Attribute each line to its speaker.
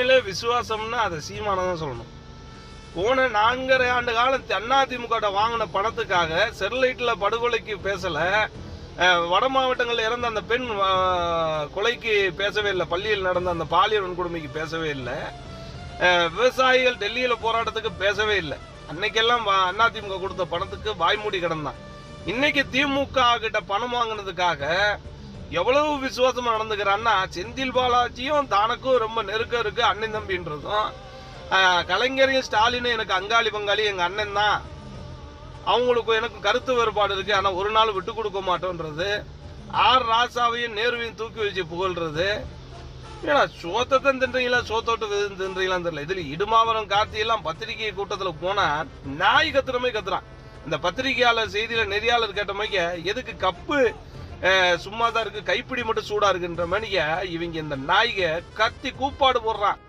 Speaker 1: உண்மையிலே விசுவாசம்னா அதை சீமானம் தான் சொல்லணும். போன நான்கரை ஆண்டு காலம் அதிமுக வாங்கின பணத்துக்காக செர்லைட்டில் படுகொலைக்கு பேசலை. வட மாவட்டங்களில் இறந்த அந்த பெண் கொலைக்கு பேசவே இல்லை. பள்ளியில் நடந்த அந்த பாலியல் வன்கொடுமைக்கு பேசவே இல்லை. விவசாயிகள் டெல்லியில் போராட்டத்துக்கு பேசவே இல்லை. அன்னைக்கெல்லாம் அதிமுக கொடுத்த பணத்துக்கு வாய்மூடி கிடந்தான். இன்னைக்கு திமுக கிட்ட பணம் வாங்கினதுக்காக எவ்வளவு விசுவாசமா நடந்துக்கிறான்னா செந்தில் பாலாஜியும் தானக்கும் ரொம்ப நெருக்கம் இருக்கு அண்ணன் தம்பின்றதும். கலைஞரையும் ஸ்டாலினும் எனக்கு அங்காளி பங்காளி எங்க அண்ணன் தான். அவங்களுக்கும் எனக்கு கருத்து வேறுபாடு இருக்கு ஆனா ஒரு நாள் விட்டு கொடுக்க மாட்டோன்றது. ஆர் ராசாவையும் நேருவையும் தூக்கி வச்சு புகழ்றது. ஏன்னா சோத்தத்தான் தின்றீங்களா சோத்தோட்டு விருந்து தின்றீங்களான்னு தெரியல. இதுல இடுமாவரம் கார்த்தியெல்லாம் பத்திரிகை கூட்டத்துல போனா நாய் கத்துற மாதிரி கத்துறான். இந்த பத்திரிகையாளர் செய்தியில நெறியாளர் கேட்ட மாதிரி எதுக்கு கப்பு சும்மா தான் இருக்கு. கைப்பிடி மட்டும் சூடா இருக்குன்ற மாதிரி இவங்க இந்த நாய்க கத்தி கூப்பாடு போடுறான்.